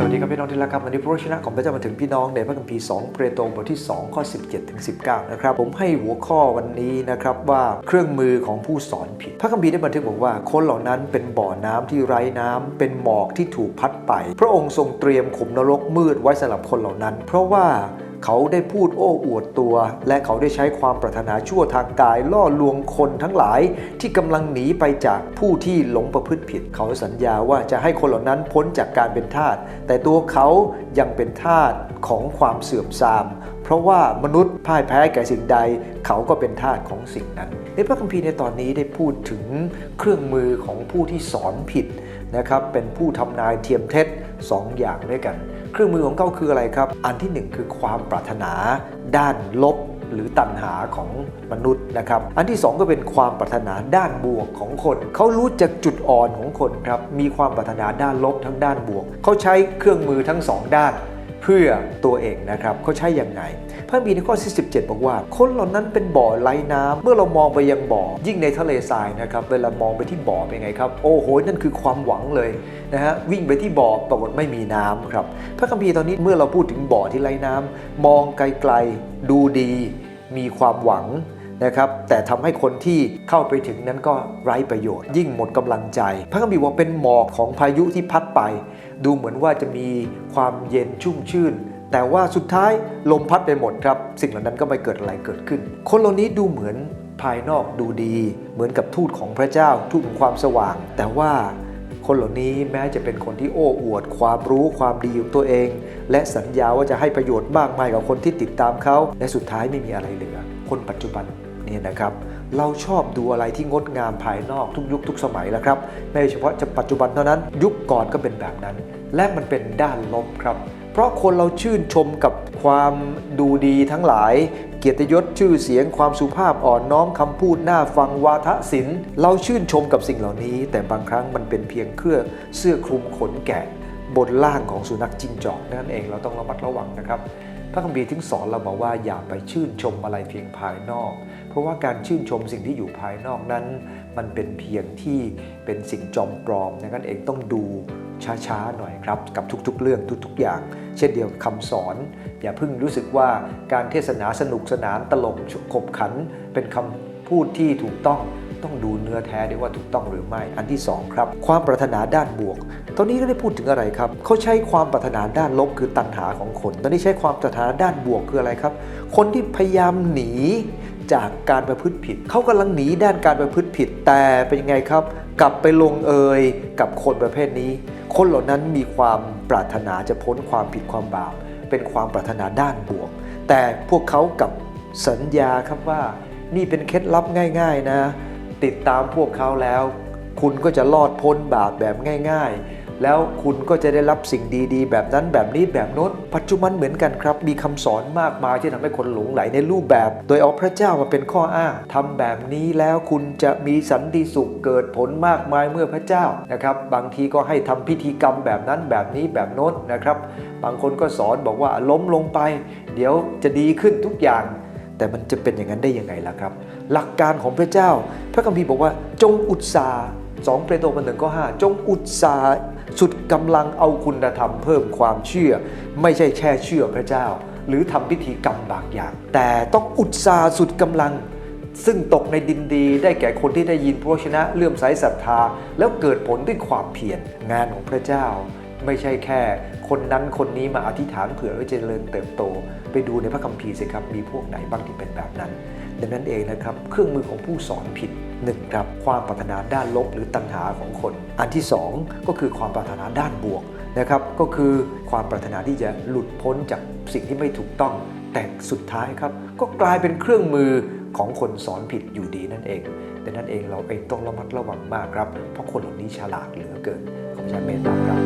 สวัสดีครับพี่น้องที่รักครับวันนี้พระชนะของพระเจ้ามาถึงพี่น้องในพระคัมภีร์2เปโตรบทที่ 2 ข้อ 17ถึง19 นะครับ ผมให้หัวข้อวันนี้นะครับว่าเครื่องมือของผู้สอนผิด พระคัมภีร์ได้บันทึกบอกว่า คนเหล่านั้นเป็นบ่อน้ำที่ไร้น้ำเป็นหมอกที่ถูกพัดไป พระองค์ทรงเตรียมขุมนรกมืดไว้สำหรับคนเหล่านั้น เพราะว่า เขาได้พูดโอ้อวดตัว และเขาได้ใช้ความปรารถนาชั่วทางกายล่อลวงคนทั้งหลายที่กำลังหนีไปจากผู้ที่หลงประพฤติผิด เขาสัญญาว่าจะให้คนเหล่านั้นพ้นจากการเป็นทาสแต่ตัวเขายังเป็นทาสของความเสื่อมทราม เพราะว่ามนุษย์พ่ายแพ้แก่สิ่งใด เขาก็เป็นทาสของสิ่งนั้น ในพระคัมภีร์ในตอนนี้ได้พูดถึงเครื่องมือของผู้ที่สอนผิดนะครับเป็นผู้ทำนายเทียมเท็จสองอย่างด้วยกัน เครื่องมือของเขาคืออะไรครับ อันที่หนึ่งคือความปรารถนาด้านลบหรือตัณหาของมนุษย์นะครับ อันที่สองก็เป็นความปรารถนาด้านบวกของคน เขารู้จักจุดอ่อนของคนครับ มีความปรารถนาด้านลบทั้งด้านบวก เขาใช้เครื่องมือทั้งสองด้าน เพื่อตัวเองนะครับ เขาใช้อย่างไง พระคัมภีในข้อที่17 บอกว่า คนเหล่านั้นเป็นบ่อไร้น้ำเมื่อเรามองไปยังบ่อ ยิ่งในทะเลทรายนะครับ เวลามองไปที่บ่อเป็นไงครับ โอ้โห นั่นคือความหวังเลยนะฮะ วิ่งไปที่บ่อปรากฏไม่มีน้ำครับ พระคัมภีร์ตอนนี้เมื่อเราพูดถึงบ่อที่ไร้น้ำมองไกลๆ ดูดี มีความหวังนะครับแต่ทำให้คนที่เข้าไปถึงนั้นก็ไร้ประโยชน์ ยิ่งหมดกำลังใจ พระคัมภีร์ว่าเป็นหมอกของพายุที่พัดไป ดูเหมือนว่าจะมีความเย็นชุ่มชื่น แต่ว่าสุดท้ายลมพัดไปหมดครับ สิ่งเหล่านั้นก็ไม่เกิดอะไรเกิดขึ้น คนเหล่านี้ดูเหมือนภายนอกดูดี เหมือนกับทูตของพระเจ้าทูตของความสว่าง แต่ว่าคนเหล่านี้แม้จะเป็นคนที่โอ้อวด ความรู้ความดีของตัวเอง และสัญญาว่าจะให้ประโยชน์มากมายกับคนที่ติดตามเขา และสุดท้ายไม่มีอะไรเหลือ คนปัจจุบันเนี่ยนะครับเราชอบดูอะไรที่งดงามภายนอกทุกยุคทุกสมัยแล้วครับไม่เฉพาะจะปัจจุบันเท่านั้น ยุคก่อนก็เป็นแบบนั้น และมันเป็นด้านลบครับ ราะคนเราชื่นชมกับความดูดีทั้งหลาย เกียรติยศชื่อเสียงความสุภาพอ่อนน้อมคำพูดน่าฟังวาทศิลป์เราชื่นชมกับสิ่งเหล่านี้ แต่บางครั้งมันเป็นเพียงเครื่องเสื้อคลุมขนแกะบนล่างของสุนัขจิ้งจอกนั่นเองเราต้องระมัดระวังนะครับพระคัมภีร์ถึงสอนเราบอกว่าอย่าไปชื่นชมอะไรเพียงภายนอก เพราะว่าการชื่นชมสิ่งที่อยู่ภายนอกนั้น มันเป็นเพียงที่เป็นสิ่งจอมปลอมดังนั้นเองต้องดู ช้าๆหน่อยครับกับทุกๆ เรื่องทุกๆ อย่าง เช่นเดียวกับคำสอน อย่าเพิ่งรู้สึกว่าการเทศนาสนุกสนานตลกขบขัน เป็นคำพูดที่ถูกต้องต้องดูเนื้อแท้ด้วยว่าถูกต้องหรือไม่ อันที่สองครับ ความปรารถนาด้านบวก ตอนนี้ก็ได้พูดถึงอะไรครับ เขาใช้ความปรารถนาด้านลบคือตัณหาของคน ตอนนี้ใช้ความปรารถนาด้านบวกคืออะไรครับ คนที่พยายามหนีจากการประพฤติผิด เขากำลังหนีด้านการประพฤติผิด แต่เป็นยังไงครับ กลับไปลงเอยกับคนประเภทนี้ คนเหล่านั้นมีความปรารถนาจะพ้นความผิดความบาป เป็นความปรารถนาด้านบวก แต่พวกเขากับสัญญาครับว่า นี่เป็นเคล็ดลับง่าย ๆนะ ติดตามพวกเขาแล้ว คุณก็จะรอดพ้นบาปแบบง่าย ๆ แล้วคุณก็จะได้รับสิ่งดีๆ แบบนั้นแบบนี้แบบโน้น ปัจจุบันเหมือนกันครับ มีคำสอนมากมายที่ทำให้คนหลงไหลในรูปแบบ โดยเอาพระเจ้ามาเป็นข้ออ้างทำแบบนี้แล้วคุณจะมีสันติสุขเกิดผลมากมายเมื่อพระเจ้านะครับ บางทีก็ให้ทำพิธีกรรมแบบนั้นแบบนี้แบบโน้นนะครับ บางคนก็สอนบอกว่าล้มลงไป เดี๋ยวจะดีขึ้นทุกอย่างแต่มันจะเป็นอย่างนั้นได้ยังไงล่ะครับ หลักการของพระเจ้า พระคัมภีร์บอกว่าจงอุตสาห์ สองเปโตรบทหนึ่งข้อห้าจงอุตสาห์สุดกำลังเอาคุณธรรมเพิ่มความเชื่อ ไม่ใช่แค่เชื่อพระเจ้า หรือทำพิธีกรรมบางอย่าง แต่ต้องอุตสาห์สุดกำลัง ซึ่งตกในดินดีได้แก่คนที่ได้ยินพระวจนะเลื่อมใสศรัทธา แล้วเกิดผลด้วยความเพียรงานของพระเจ้า ไม่ใช่แค่ คนนั้นคนนี้มาอธิษฐานเผื่อว่าจะเจริญเติบโต ไปดูในพระคัมภีร์สิครับมีพวกไหนบ้างที่เป็นแบบนั้น ดังนั้นเองนะครับเครื่องมือของผู้สอนผิดหนึ่งครับความปรารถนาด้านลบหรือตัณหาของคน อันที่สองก็คือความปรารถนาด้านบวกนะครับก็คือความปรารถนาที่จะหลุดพ้นจากสิ่งที่ไม่ถูกต้อง แต่สุดท้ายครับก็กลายเป็นเครื่องมือของคนสอนผิดอยู่ดีนั่นเองดังนั้นเองเราเองต้องระมัดระวังมากครับ เพราะคนเหล่านี้ฉลาดเหลือเกินขอบพระเจ้าเมตตาครับ